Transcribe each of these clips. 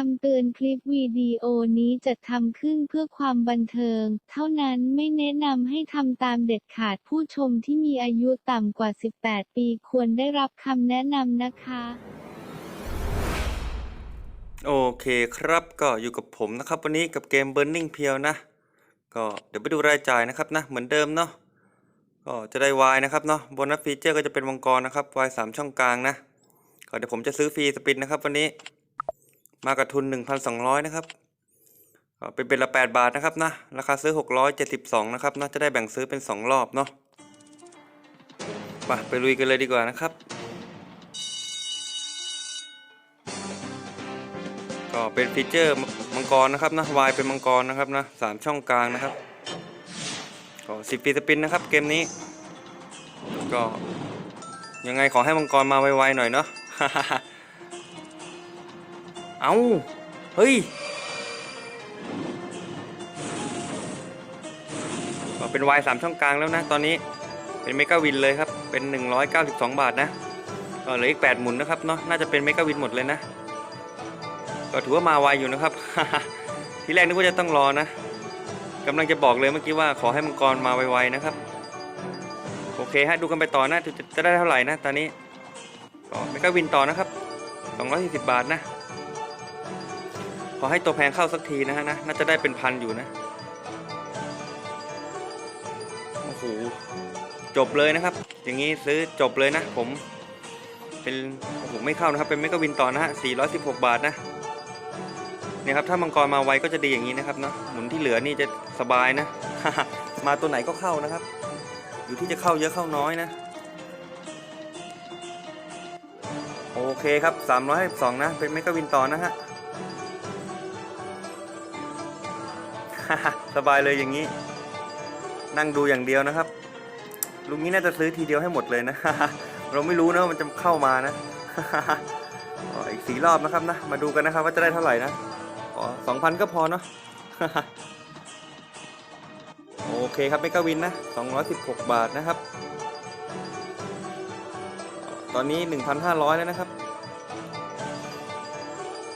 คำเตือนคลิปวิดีโอนี้จัดทำขึ้นเพื่อความบันเทิง เท่านั้นไม่แนะนำให้ทำตามเด็ดขาดผู้ชมที่มีอายุต่ำกว่า 18 ปีควรได้รับคำแนะนำนะคะ โอเคครับก็อยู่กับผมนะครับ วันนี้กับเกม Burning p e e l นะ ก็เดี๋ยวไปดูรายจ่ายนะครับนะ เหมือนเดิมเนาะก็จะได้ Y นะครับเนาะโบนัสฟีเจอร์ก็จะเป็นวงกรนะครับ Y 3ช่องกลางนะก็เดี๋ยวผมจะซื้อฟรีสปินนะครับวันนี้ มากับทุน 1,200 นะครับก็เป็นเป็นละ 8 บาทนะครับนะ ราคาซื้อ 672 นะครับนะจะได้แบ่งซื้อเป็น 2 รอบเนาะไปไปลุยกันเลยดีกว่านะครับ ก็เป็นฟีเจอร์มังกรนะครับนะวายเป็นมังกรนะครับนะสามช่องกลางนะครับ ก็สิบปีสปินนะครับเกมนี้ ก็ยังไงขอให้มังกรมาไวๆหน่อยเนาะ เอา เฮ้ยก็เป็นวายสามช่องกลางแล้วนะ ตอนนี้เป็นเมกาวินเลยครับ เป็น 192 บาทนะก็เหลืออีก 8 หมุนนะครับเนาะน่าจะเป็นเมกาวินหมดเลยนะ ก็ถือว่ามาไวอยู่นะครับ ทีแรกนึกว่าจะต้องรอนะกำลังจะบอกเลยเมื่อกี้ว่าขอให้มังกรมาไวๆนะครับ โอเคฮะดูกันไปต่อนะจะจะได้เท่าไหร่นะตอนนี้ก็ไม่ก็วินต่อนะครับ 240 บาทนะ อให้ตัวแพงเข้าสักทีนะฮะนะน่าจะได้เป็นพันอยู่นะโอ้โหจบเลยนะครับ อย่างนี้ซื้อจบเลยนะ ผมเป็นโอ้โหไม่เข้านะครับ เป็นไม่ก็วินต่อนะฮะ416 บาทนะเนี่ยครับถ้ามังกรมาไวก็จะดีอย่างนี้นะครับเนาะหมุนที่เหลือนี่จะสบายนะ มาตัวไหนก็เข้านะครับ อยู่ที่จะเข้าเยอะเข้าน้อยนะ โอเคครับ352นะ เป็นเมกะวินต่อนะฮะ สบายเลยอย่างนี้ นั่งดูอย่างเดียวนะครับ ลุงนี้น่าจะซื้อทีเดียวให้หมดเลยนะ เราไม่รู้นะว่ามันจะเข้ามานะอีกสี่รอบนะครับนะ มาดูกันนะครับ ว่าจะได้เท่าไหร่นะอ๋อสองพันก็พอเนาะโอเคครับเมกาวินนะสองร้อยสิบหกบาทนะครับ ตอนนี้หนึ่งพันห้าร้อยแล้วนะครับ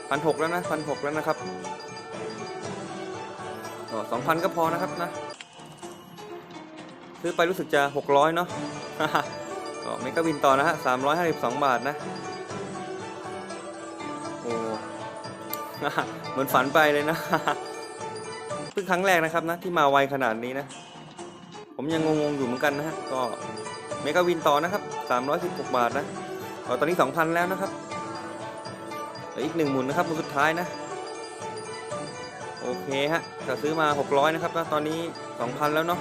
พันหกแล้วนะพันหกแล้วนะครับ อ๋อสองพันก็พอนะครับนะซื้อไปรู้สึกจะหกร้อยเนาะก็เมกาวินต่อนะฮะสามร้อยห้าสิบสองบาทนะ โอ้เหมือนฝันไปเลยนะเพิ่งครั้งแรกนะครับนะ ที่มาไวขนาดนี้นะ ผมยังงงๆอยู่เหมือนกันนะฮะก็เมกาวินต่อนะครับ 316 บาทนะตอนนี้ 2,000 แล้วนะครับออีกหนึ่งหมุนนะครับหมุนสุดท้ายนะ โอเคฮะจะซื้อมา 600 นะครับตอนนี้ 2,000 แล้วเนาะ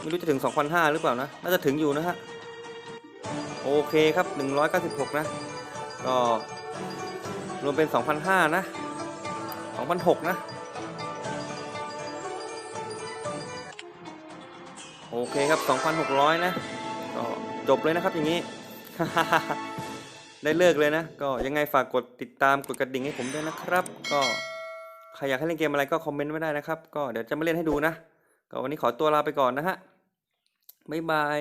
ไม่รู้จะถึง 2,500 หรือเปล่านะ น่าจะถึงอยู่นะฮะ โอเคครับ 196 นะ ก็รวมเป็น 2,500 นะ 2,600 นะ โอเคครับ 2,600 นะ ก็จบเลยนะครับอย่างนี้ ได้เลิกเลยนะ ก็ยังไงฝากกดติดตามกดกระดิ่งให้ผมด้วยนะครับ ก็ใครอยากให้เล่นเกมอะไรก็คอมเมนต์ไว้ได้นะครับ ก็เดี๋ยวจะมาเล่นให้ดูนะ ก็วันนี้ขอตัวลาไปก่อนนะฮะบ๊ายบาย